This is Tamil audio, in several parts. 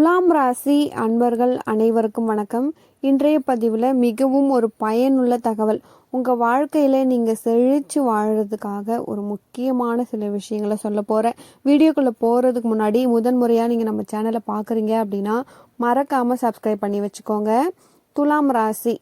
துலாம் ராசி அன்பர்கள் அனைவருக்கும் வணக்கம். இன்றைய பதிவில் மிகவும் ஒரு பயனுள்ள தகவல். உங்கள் வாழ்க்கையில் நீங்கள் செழித்து வாழறதுக்காக ஒரு முக்கியமான சில விஷயங்களை சொல்ல போகிறேன் வீடியோக்குள்ளே போகிறதுக்கு முன்னாடி முதன் முறையாக நீங்கள் நம்ம சேனலை பார்க்குறீங்க அப்படின்னா மறக்காமல் சப்ஸ்கிரைப் பண்ணி வச்சுக்கோங்க. துலாம் ராசி.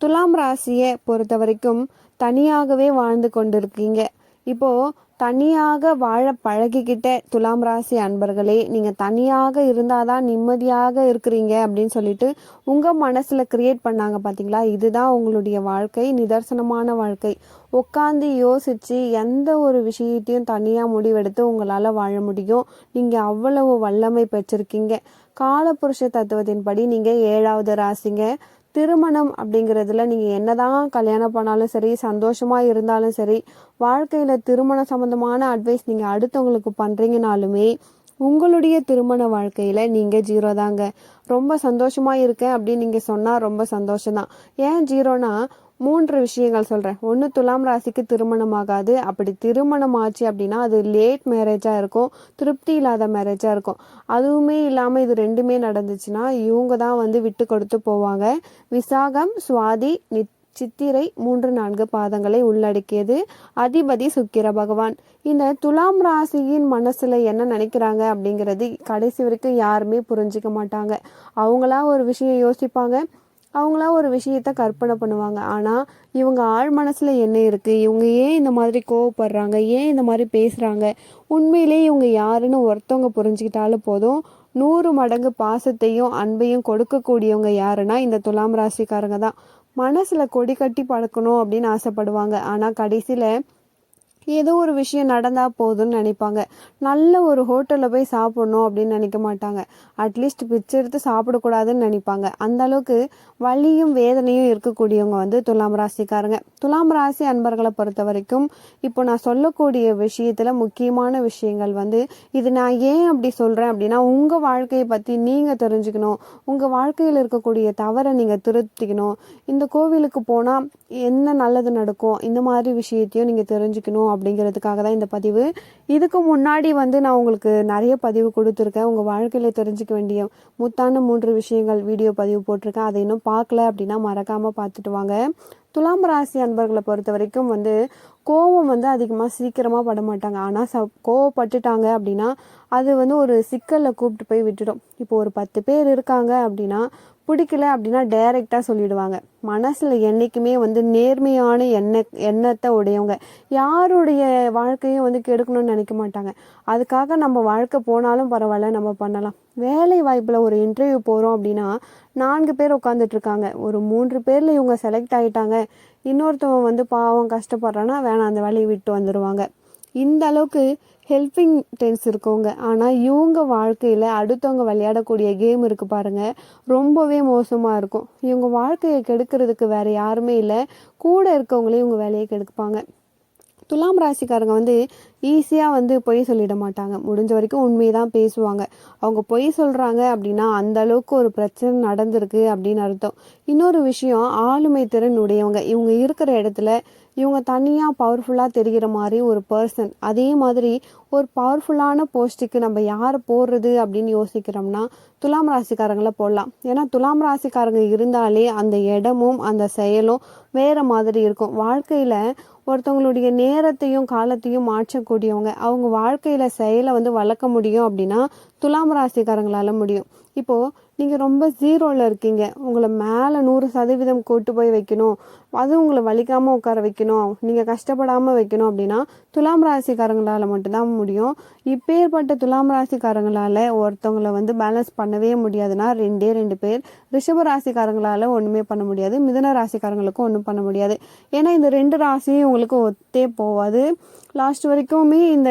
துலாம் ராசியை பொறுத்த வரைக்கும் தனியாகவே வாழ்ந்து கொண்டிருக்கீங்க. இப்போ தனியாக வாழ பழகிக்கிட்ட துலாம் ராசி அன்பர்களே நீங்க தனியாக இருந்தாதான் நிம்மதியாக இருக்கிறீங்க அப்படின்னு சொல்லிட்டு உங்க மனசுல கிரியேட் பண்ணாங்க பாத்தீங்களா? இதுதான் உங்களுடைய வாழ்க்கை நிதர்சனமான வாழ்க்கை. உட்காந்து யோசிச்சு எந்த ஒரு விஷயத்தையும் தனியா முடிவெடுத்து உங்களால வாழ முடியும். நீங்க அவ்வளவு வல்லமை பெற்றிருக்கீங்க. காலபுருஷ தத்துவத்தின்படி நீங்க ஏழாவது ராசிங்க. திருமணம் அப்படிங்கிறதுல நீங்கள் என்னதான் கல்யாணம் பண்ணாலும் சரி சந்தோஷமாக இருந்தாலும் சரி வாழ்க்கையில் திருமண சம்மந்தமான அட்வைஸ் நீங்கள் அடுத்தவங்களுக்கு பண்ணுறீங்கனாலுமே உங்களுடைய திருமண வாழ்க்கையில் நீங்கள் ஜீரோ தாங்க. ரொம்ப சந்தோஷமாக இருக்கேன் அப்படின்னு நீங்கள் சொன்னால் ரொம்ப சந்தோஷம்தான். ஏன் ஜீரோனா மூன்று விஷயங்கள் சொல்கிறேன் ஒன்று துலாம் ராசிக்கு திருமணம் ஆகாது அப்படி திருமணம் ஆச்சு அப்படின்னா அது லேட் மேரேஜாக இருக்கும். திருப்தி இல்லாத மேரேஜாக இருக்கும். அதுவுமே இல்லாமல் இது ரெண்டுமே நடந்துச்சுன்னா இவங்க தான் வந்து விட்டு கொடுத்து போவாங்க. விசாகம் சுவாதி நித் சித்திரை மூன்று நான்கு பாதங்களை உள்ளடக்கியது. அதிபதி சுக்கிர பகவான். இந்த துலாம் ராசியின் மனசுல என்ன நினைக்கிறாங்க அப்படிங்கிறது கடைசி வரைக்கும் யாருமே புரிஞ்சுக்க மாட்டாங்க. அவங்களா ஒரு விஷயம் யோசிப்பாங்க. அவங்களா ஒரு விஷயத்த கற்பனை பண்ணுவாங்க. ஆனால் இவங்க ஆழ் மனசில் என்ன இருக்குது இவங்க ஏன் இந்த மாதிரி கோவப்படுறாங்க? ஏன் இந்த மாதிரி பேசுகிறாங்க உண்மையிலே இவங்க யாருன்னு ஒருத்தவங்க புரிஞ்சுக்கிட்டாலும் போதும். நூறு மடங்கு பாசத்தையும் அன்பையும் கொடுக்கக்கூடியவங்க யாருன்னா இந்த துலாம் ராசிக்காரங்க தான். மனசில் கொடி கட்டி பழக்கணும் அப்படின்னு ஆசைப்படுவாங்க. ஆனால் கடைசியில் ஏதோ ஒரு விஷயம் நடந்தா போதும்னு நினைப்பாங்க. நல்ல ஒரு ஹோட்டலில் போய் சாப்பிடணும் அப்படின்னு நினைக்க மாட்டாங்க. அட்லீஸ்ட் பிச்சை எடுத்து சாப்பிடக்கூடாதுன்னு நினைப்பாங்க. அந்த அளவுக்கு வலியும் வேதனையும் இருக்கக்கூடியவங்க வந்து துலாம் ராசிக்காரங்க. துலாம் ராசி அன்பர்களை பொறுத்த வரைக்கும் இப்போ நான் சொல்லக்கூடிய விஷயத்தில் முக்கியமான விஷயங்கள் வந்து இது நான் ஏன் அப்படி சொல்கிறேன் அப்படின்னா உங்கள் வாழ்க்கையை பற்றி நீங்கள் தெரிஞ்சுக்கணும். உங்கள் வாழ்க்கையில் இருக்கக்கூடிய தவறை நீங்கள் திருத்திக்கணும். இந்த கோவிலுக்கு போனால் என்ன நல்லது நடக்கும்? இந்த மாதிரி விஷயத்தையும் நீங்கள் தெரிஞ்சுக்கணும் அப்படிங்கிறதுக்காக தான் இந்த பதிவு. இதுக்கு முன்னாடி வந்து நான் உங்களுக்கு நிறைய பதிவு கொடுத்துருக்கேன். உங்கள் வாழ்க்கையில் தெரிஞ்சுக்க வேண்டிய முத்தான மூன்று விஷயங்கள் வீடியோ பதிவு போட்டிருக்கேன். அதை இன்னும் பார்க்கல அப்படின்னா மறக்காமல் பார்த்துட்டு வாங்க. துலாம் ராசி அன்பர்களை பொறுத்த வரைக்கும் வந்து கோவம் வந்து அதிகமாக சீக்கிரமாக பட மாட்டாங்க ஆனால் ச கோவப்பட்டுட்டாங்க அப்படின்னா அது வந்து ஒரு சிக்கலில் கூப்பிட்டு போய் விட்டுடும். இப்போ ஒரு பத்து பேர் இருக்காங்க அப்படின்னா பிடிக்கல அப்படின்னா டைரெக்டாக சொல்லிடுவாங்க. மனசில் என்றைக்குமே வந்து நேர்மையான எண்ண எண்ணத்தை உடையவங்க. யாருடைய வாழ்க்கையும் வந்து கெடுக்கணும்னு நினைக்க மாட்டாங்க. அதுக்காக நம்ம வாழ்க்கை போனாலும் பரவாயில்ல நம்ம பண்ணலாம். வேலை வாய்ப்பில் ஒரு இன்டர்வியூ போகிறோம் அப்படின்னா நான்கு பேர் உட்காந்துட்ருக்காங்க ஒரு மூன்று பேரில் இவங்க செலக்ட் ஆகிட்டாங்க இன்னொருத்தவங்க வந்து பாவம் கஷ்டப்படுறான்னா வேணாம் அந்த வேலையை விட்டு வந்துடுவாங்க இந்த அளவுக்கு ஹெல்பிங் டென்ஸ் இருக்கவங்க ஆனால் இவங்க வாழ்க்கையில் அடுத்தவங்க விளையாடக்கூடிய கேம் இருக்குது பாருங்கள் ரொம்பவே மோசமாக இருக்கும். இவங்க வாழ்க்கையை கெடுக்கிறதுக்கு வேறு யாருமே இல்லை. கூட இருக்கவங்களே இவங்க வேலையை கெடுப்பாங்க. துலாம் ராசிக்காரங்க வந்து ஈஸியாக வந்து பொய் சொல்லிட மாட்டாங்க. முடிஞ்ச வரைக்கும் உண்மையை தான் பேசுவாங்க. அவங்க பொய் சொல்கிறாங்க அப்படின்னா அந்த அளவுக்கு ஒரு பிரச்சனை நடந்திருக்கு அப்படின்னு அர்த்தம். இன்னொரு விஷயம் ஆளுமை திறன் உடையவங்க. இவங்க இருக்கிற இடத்துல இவங்க தனியாக பவர்ஃபுல்லாக தெரிகிற மாதிரி ஒரு பர்சன் அதே மாதிரி ஒரு பவர்ஃபுல்லான போஸ்ட்டுக்கு நம்ம யாரை போடுறது அப்படின்னு யோசிக்கிறோம்னா துலாம் ராசிக்காரங்களை போடலாம். ஏன்னா துலாம் ராசிக்காரங்க இருந்தாலே அந்த இடமும் அந்த செயலும் வேற மாதிரி இருக்கும். வாழ்க்கையில் ஒருத்தவங்களுடைய நேரத்தையும் காலத்தையும் மாற்றக்கூடியவங்க அவங்க வாழ்க்கையில் செயலை வந்து வளர்க்க முடியும் அப்படின்னா துலாம் ராசிக்காரங்களால் முடியும். இப்போது நீங்கள் ரொம்ப ஜீரோவில் இருக்கீங்க. உங்களை மேலே நூறு சதவீதம் கூட்டு போய் வைக்கணும். அது உங்களை வலிக்காமல் உட்கார வைக்கணும். நீங்கள் கஷ்டப்படாமல் வைக்கணும் அப்படின்னா துலாம் ராசிக்காரங்களால் மட்டும்தான் முடியும். இப்பேற்பட்ட துலாம் ராசிக்காரங்களால் ஒருத்தவங்களை வந்து பேலன்ஸ் பண்ணவே முடியாதுன்னா ரெண்டே ரெண்டு பேர். ரிஷப ராசிக்காரங்களால் ஒன்றுமே பண்ண முடியாது. மிதன ராசிக்காரங்களுக்கும் ஒன்றும் பண்ண முடியாது. ஏன்னா இந்த ரெண்டு ராசியும் உங்களுக்கு ஒத்தே போவாது. லாஸ்ட் வரைக்குமே இந்த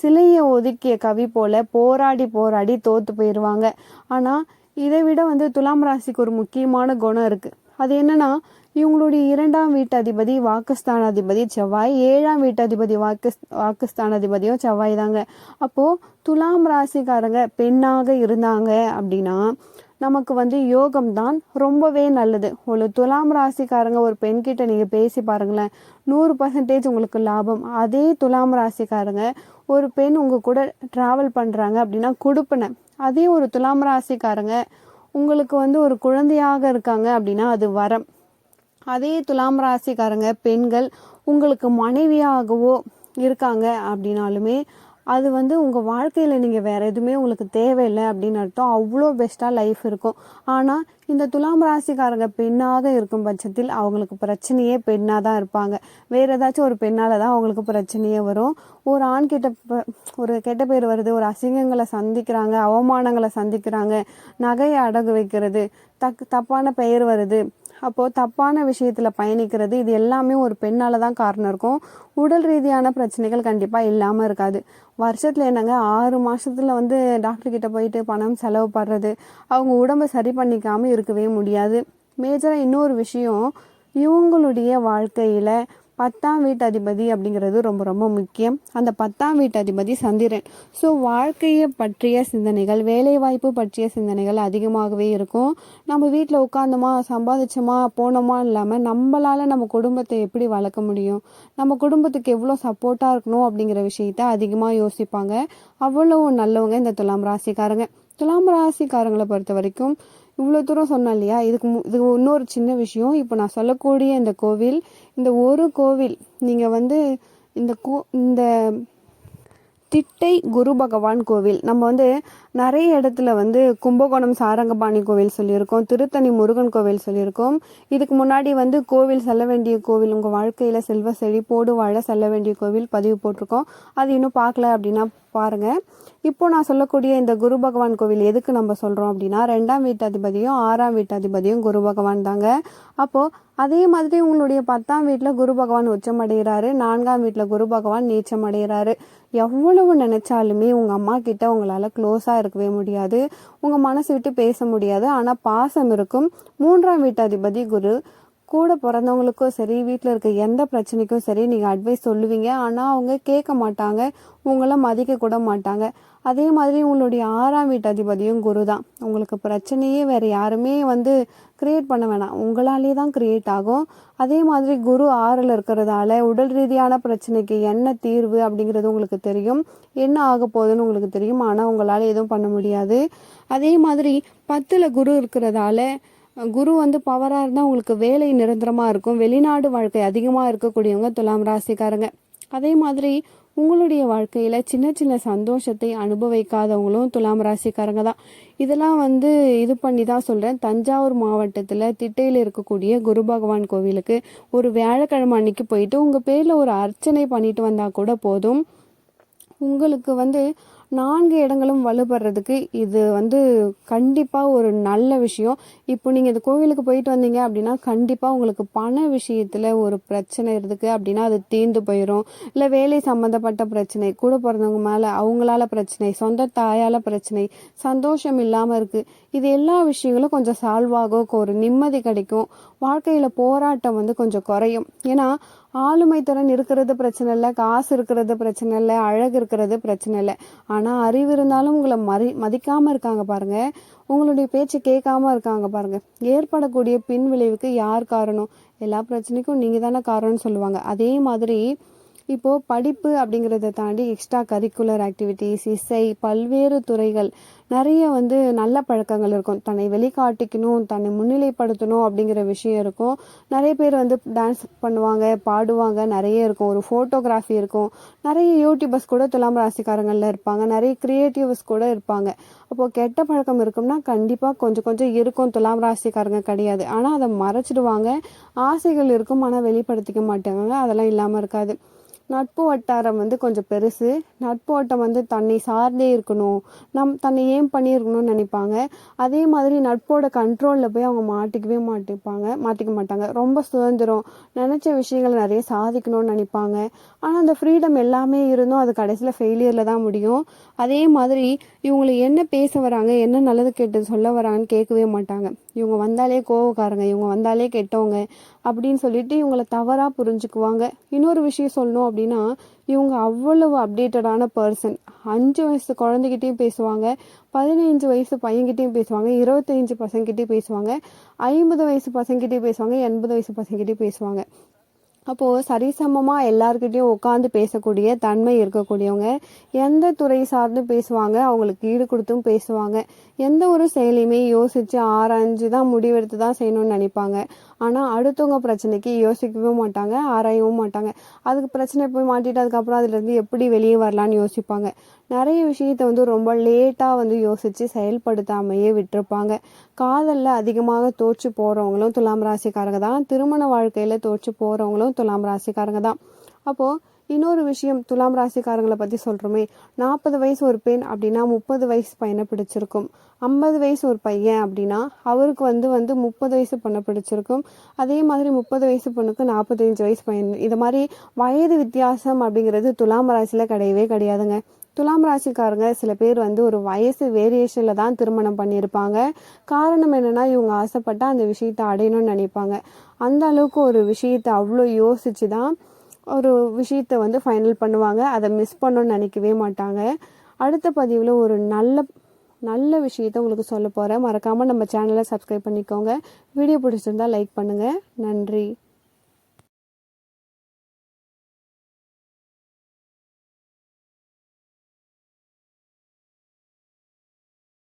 சிலையை ஒதுக்கிய கவி போல போராடி போராடி தோற்று போயிடுவாங்க ஆனால் இதை விட வந்து துலாம் ராசிக்கு ஒரு முக்கியமான குணம் இருக்குது அது என்னென்னா இவங்களுடைய இரண்டாம் வீட்டு அதிபதி வாக்குஸ்தான அதிபதி செவ்வாய் ஏழாம் வீட்டு அதிபதி வாக்கு வாக்குஸ்தானாதிபதியும் செவ்வாய் தாங்க. அப்போது துலாம் ராசிக்காரங்க பெண்ணாக இருந்தாங்க அப்படின்னா நமக்கு வந்து யோகம் தான் ரொம்பவே நல்லது. ஒரு துலாம் ராசிக்காரங்க ஒரு பெண்கிட்ட நீங்கள் பேசி பாருங்களேன் நூறு பர்சன்டேஜ் உங்களுக்கு லாபம். அதே துலாம் ராசிக்காரங்க ஒரு பெண் உங்கள் கூட ட்ராவல் பண்ணுறாங்க அப்படின்னா கொடுப்பன. அதே ஒரு துலாம் ராசிக்காரங்க உங்களுக்கு வந்து ஒரு குழந்தையாக இருக்காங்க அப்படின்னா அது வரம். அதே துலாம் ராசிக்காரங்க பெண்கள் உங்களுக்கு மனைவியாகவோ இருக்காங்க அப்படின்னாலுமே அது வந்து உங்கள் வாழ்க்கையில் நீங்கள் வேறு எதுவுமே உங்களுக்கு தேவையில்லை அப்படின்னு அர்த்தம். அவ்வளோ பெஸ்ட்டாக லைஃப் இருக்கும். ஆனால் இந்த துலாம் ராசிக்காரங்க பெண்ணாக இருக்கும் பட்சத்தில் அவங்களுக்கு பிரச்சனையே பெண்ணாக தான் இருப்பாங்க. வேறு ஏதாச்சும் ஒரு பெண்ணால் தான் அவங்களுக்கு பிரச்சனையே வரும். ஒரு ஆண் கிட்ட ஒரு கெட்ட பேர் வருது ஒரு அசிங்கங்களை சந்திக்கிறாங்க அவமானங்களை சந்திக்கிறாங்க நகையை அடகு வைக்கிறது தக் தப்பான பெயர் வருது அப்போது தப்பான விஷயத்தில் பயணிக்கிறது இது எல்லாமே ஒரு பெண்ணால் தான் காரணம் இருக்கும். உடல் ரீதியான பிரச்சனைகள் கண்டிப்பாக இல்லாமல் இருக்காது. வருஷத்தில் என்னங்க ஆறு மாதத்தில் வந்து டாக்டர்கிட்ட போயிட்டு பணம் செலவு படுறது அவங்க உடம்பை சரி பண்ணிக்காமல் இருக்கவே முடியாது. மேஜராக இன்னொரு விஷயம் இவங்களுடைய வாழ்க்கையில் பத்தாம் வீட்டு அதிபதி அப்படிங்கிறது ரொம்ப ரொம்ப முக்கியம். அந்த பத்தாம் வீட்டு அதிபதி சந்திரன். ஸோ வாழ்க்கையை பற்றிய சிந்தனைகள் வேலைவாய்ப்பு பற்றிய சிந்தனைகள் அதிகமாகவே இருக்கும். நம்ம வீட்டில் உட்காந்தோமா சம்பாதிச்சோமா போனோமா இல்லாமல் நம்மளால் நம்ம குடும்பத்தை எப்படி வளர்க்க முடியும்? நம்ம குடும்பத்துக்கு எவ்வளோ சப்போர்ட்டாக இருக்கணும் அப்படிங்கிற விஷயத்த அதிகமாக யோசிப்பாங்க. அவ்வளோ நல்லவங்க இந்த துலாம் ராசிக்காரங்க. துலாம் ராசிக்காரங்களை பொறுத்த வரைக்கும் இவ்வளோ தூரம் சொன்னேன் இல்லையா? இதுக்கு மு- இது இன்னொரு சின்ன விஷயம். இப்போ நான் சொல்லக்கூடிய இந்த கோவில் இந்த ஒரு கோவில் நீங்கள் வந்து இந்த கோ இந்த திட்டை குரு பகவான் கோவில் நம்ம வந்து நிறைய இடத்துல வந்து கும்பகோணம் சாரங்கபாணி கோவில் சொல்லியிருக்கோம் திருத்தணி முருகன் கோவில் சொல்லியிருக்கோம். இதுக்கு முன்னாடி வந்து கோவில் செல்ல வேண்டிய கோவில் உங்கள் வாழ்க்கையில் செல்வ செழிப்போடு வாழ செல்ல வேண்டிய கோவில் பதிவு போட்டிருக்கோம். அது இன்னும் பார்க்கல அப்படின்னா பாருங்க. இப்போ நான் சொல்லக்கூடிய இந்த குரு பகவான் கோவில் எதுக்கு நம்ம சொல்கிறோம் அப்படின்னா ரெண்டாம் வீட்டாதிபதியும் ஆறாம் வீட்டாதிபதியும் குரு பகவான் தாங்க. அப்போது அதே மாதிரி உங்களுடைய பத்தாம் வீட்டில் குரு பகவான் உச்சம் அடைகிறாரு நான்காம் வீட்டில் குரு பகவான் நீச்சம் அடைகிறாரு எவ்வளவு நினச்சாலுமே உங்கள் அம்மா கிட்ட உங்களால் க்ளோஸாக இருக்கவே முடியாது. உங்கள் மனசு விட்டு பேச முடியாது. ஆனால் பாசம் இருக்கும். மூன்றாம் வீட்டாதிபதி குரு கூட பிறந்தவங்களுக்கும் சரி வீட்டில் இருக்க எந்த பிரச்சனைக்கும் சரி நீங்கள் அட்வைஸ் சொல்லுவீங்க. ஆனால் அவங்க கேட்க மாட்டாங்க. உங்களை மதிக்க கூட மாட்டாங்க. அதே மாதிரி உங்களுடைய ஆறாம் வீட்டு அதிபதியும் குரு தான். உங்களுக்கு பிரச்சனையே வேறு யாருமே வந்து கிரியேட் பண்ண வேணாம். உங்களாலே தான் கிரியேட் ஆகும். அதே மாதிரி குரு ஆறில் இருக்கிறதால உடல் ரீதியான பிரச்சனைக்கு என்ன தீர்வு அப்படிங்கிறது உங்களுக்கு தெரியும். என்ன ஆக போகுதுன்னு உங்களுக்கு தெரியும். ஆனால் உங்களால் எதுவும் பண்ண முடியாது. அதே மாதிரி பத்தில் குரு இருக்கிறதால குரு வந்து பவராக இருந்தால் உங்களுக்கு வேலை நிரந்தரமாக இருக்கும். வெளிநாடு வாழ்க்கை அதிகமாக இருக்கக்கூடியவங்க துலாம் ராசிக்காரங்க. அதே மாதிரி உங்களுடைய வாழ்க்கையில் சின்ன சின்ன சந்தோஷத்தை அனுபவிக்காதவங்களும் துலாம் ராசிக்காரங்க தான். இதெல்லாம் வந்து இது பண்ணி தான் சொல்கிறேன் தஞ்சாவூர் மாவட்டத்தில் திட்டையில் இருக்கக்கூடிய குரு பகவான் கோவிலுக்கு ஒரு வியாழக்கிழமை அன்னைக்கு போயிட்டு உங்கள் பேரில் ஒரு அர்ச்சனை பண்ணிட்டு வந்தால் கூட போதும். உங்களுக்கு வந்து நான்கு இடங்களும் வலுப்படுறதுக்கு இது வந்து கண்டிப்பாக ஒரு நல்ல விஷயம். இப்போ நீங்கள் இந்த கோவிலுக்கு போயிட்டு வந்தீங்க அப்படின்னா கண்டிப்பாக உங்களுக்கு பண விஷயத்தில் ஒரு பிரச்சனை இருக்குது அப்படின்னா அது தீர்ந்து போயிடும் இல்லை வேலை சம்மந்தப்பட்ட பிரச்சனை கூட பிறந்தவங்க மேலே அவங்களால பிரச்சனை சொந்த தாயால் பிரச்சனை சந்தோஷம் இல்லாமல் இருக்குது இது எல்லா விஷயங்களும் கொஞ்சம் சால்வ் ஆகும் ஒரு நிம்மதி கிடைக்கும். வாழ்க்கையில் போராட்டம் வந்து கொஞ்சம் குறையும். ஏன்னா ஆளுமை திறன் இருக்கிறது பிரச்சனை இல்லை காசு இருக்கிறது பிரச்சனை இல்லை அழகு இருக்கிறது பிரச்சனை இல்லை. ஆனால் அறிவு இருந்தாலும் உங்களை மறி மதிக்காமல் இருக்காங்க பாருங்க. உங்களுடைய பேச்சு கேட்காம இருக்காங்க பாருங்கள் ஏற்படக்கூடிய பின் விளைவுக்கு யார் காரணம்? எல்லா பிரச்சனைக்கும் நீங்கள் தானே காரணம்னு சொல்லுவாங்க. அதே மாதிரி இப்போது படிப்பு அப்படிங்கிறத தாண்டி எக்ஸ்ட்ரா கரிக்குலர் ஆக்டிவிட்டீஸ் இசை பல்வேறு துறைகள் நிறைய வந்து நல்ல பழக்கங்கள் இருக்கும். தன்னை வெளிக்காட்டிக்கணும் தன்னை முன்னிலைப்படுத்தணும் அப்படிங்கிற விஷயம் இருக்கும். நிறைய பேர் வந்து டான்ஸ் பண்ணுவாங்க பாடுவாங்க நிறைய இருக்கும். ஒரு ஃபோட்டோகிராஃபி இருக்கும். நிறைய யூடியூபர்ஸ் கூட துலாம் ராசிக்காரங்களில் இருப்பாங்க. நிறைய கிரியேட்டிவ்ஸ் கூட இருப்பாங்க. அப்போது கெட்ட பழக்கம் இருக்கும்னா கண்டிப்பாக கொஞ்சம் கொஞ்சம் இருக்கும். துலாம் ராசிக்காரங்க கிடையாது. ஆனால் அதை மறைச்சிடுவாங்க. ஆசைகள் இருக்கும் ஆனால் வெளிப்படுத்திக்க மாட்டாங்க. அதெல்லாம் இல்லாமல் இருக்காது. நட்பு வட்டாரம் வந்து கொஞ்சம் பெருசு. நட்பு வட்டம் வந்து தன்னை சார்ந்தே இருக்கணும். நம் தன்னை ஏன் பண்ணியிருக்கணும்னு நினைப்பாங்க. அதே மாதிரி நட்போட கண்ட்ரோலில் போய் அவங்க மாட்டிக்கவே மாட்டிப்பாங்க மாட்டிக்க மாட்டாங்க. ரொம்ப சுதந்திரம். நினச்ச விஷயங்களை நிறைய சாதிக்கணும்னு நினைப்பாங்க. ஆனால் அந்த ஃப்ரீடம் எல்லாமே இருந்தும் அது கடைசியில் ஃபெயிலியரில் தான் முடியும். அதே மாதிரி இவங்களை என்ன பேச வராங்க என்ன நல்லது கெட்டது சொல்ல வராங்கன்னு கேட்கவே மாட்டாங்க. இவங்க வந்தாலே கோவக்காரங்க இவங்க வந்தாலே கெட்டவங்க. அப்படின்னு சொல்லிட்டு இவங்களை தவறாக புரிஞ்சுக்குவாங்க. இன்னொரு விஷயம் சொல்லணும் அப்படின்னா இவங்க அவ்வளவு அப்டேட்டடான பர்சன் அஞ்சு வயசு குழந்தைகிட்டையும் பேசுவாங்க பதினைஞ்சு வயசு பையன்கிட்டையும் பேசுவாங்க இருபத்தஞ்சு பசங்ககிட்டையும் பேசுவாங்க ஐம்பது வயசு பசங்ககிட்டையும் பேசுவாங்க எண்பது வயசு பசங்ககிட்டையும் பேசுவாங்க. அப்போது சரிசமமாக எல்லார்கிட்டயும் உட்காந்து பேசக்கூடிய தன்மை இருக்கக்கூடியவங்க எந்த துறை சார்ந்து பேசுவாங்க அவங்களுக்கு ஈடு கொடுத்தும் பேசுவாங்க. எந்த ஒரு செயலையுமே யோசித்து ஆராய்ஞ்சு தான் முடிவெடுத்து தான் செய்யணும்னு நினைப்பாங்க. ஆனால் அடுத்தவங்க பிரச்சனைக்கு யோசிக்கவே மாட்டாங்க ஆராயவும் மாட்டாங்க. அதுக்கு பிரச்சனை போய் மாட்டிட்டு அதுக்கப்புறம் அதுலேருந்து எப்படி வெளியே வரலான்னு யோசிப்பாங்க. நிறைய விஷயத்த வந்து ரொம்ப லேட்டாக வந்து யோசித்து செயல்படுத்தாமையே விட்டுருப்பாங்க. காதலில் அதிகமாக தோற்று போகிறவங்களும் துலாம் ராசிக்காரங்க தான். திருமண வாழ்க்கையில் தோற்று போகிறவங்களும் துலாம் ராசிக்காரங்க தான். அப்போது இன்னொரு விஷயம் துலாம் ராசிக்காரங்களை பற்றி சொல்கிறோமே நாற்பது வயசு ஒரு பெண் அப்படின்னா முப்பது வயசு பையனை பிடிச்சிருக்கும். ஐம்பது வயசு ஒரு பையன் அப்படின்னா அவருக்கு வந்து வந்து முப்பது வயசு பொண்ணை பிடிச்சிருக்கும். அதே மாதிரி முப்பது வயசு பொண்ணுக்கு நாற்பத்தஞ்சு வயசு பையன். இது மாதிரி வயது வித்தியாசம் அப்படிங்கிறது துலாம் ராசியில் கிடையவே கிடையாதுங்க. துலாம் ராசிக்காரங்க சில பேர் வந்து ஒரு வயசு வேரியேஷனில் தான் திருமணம் பண்ணியிருப்பாங்க. காரணம் என்னென்னா இவங்க ஆசைப்பட்டால் அந்த விஷயத்தை அடையணும்னு நினைப்பாங்க. அந்த அளவுக்கு ஒரு விஷயத்தை அவ்வளோ யோசித்து தான் ஒரு விஷயத்தை வந்து ஃபைனல் பண்ணுவாங்க. அதை மிஸ் பண்ணணும்னு நினைக்கவே மாட்டாங்க. அடுத்த பதிவில் ஒரு நல்ல நல்ல விஷயத்த உங்களுக்கு சொல்ல போகிறேன் மறக்காமல் நம்ம சேனலை சப்ஸ்கிரைப் பண்ணிக்கோங்க. வீடியோ பிடிச்சிருந்தா லைக் பண்ணுங்கள் நன்றி.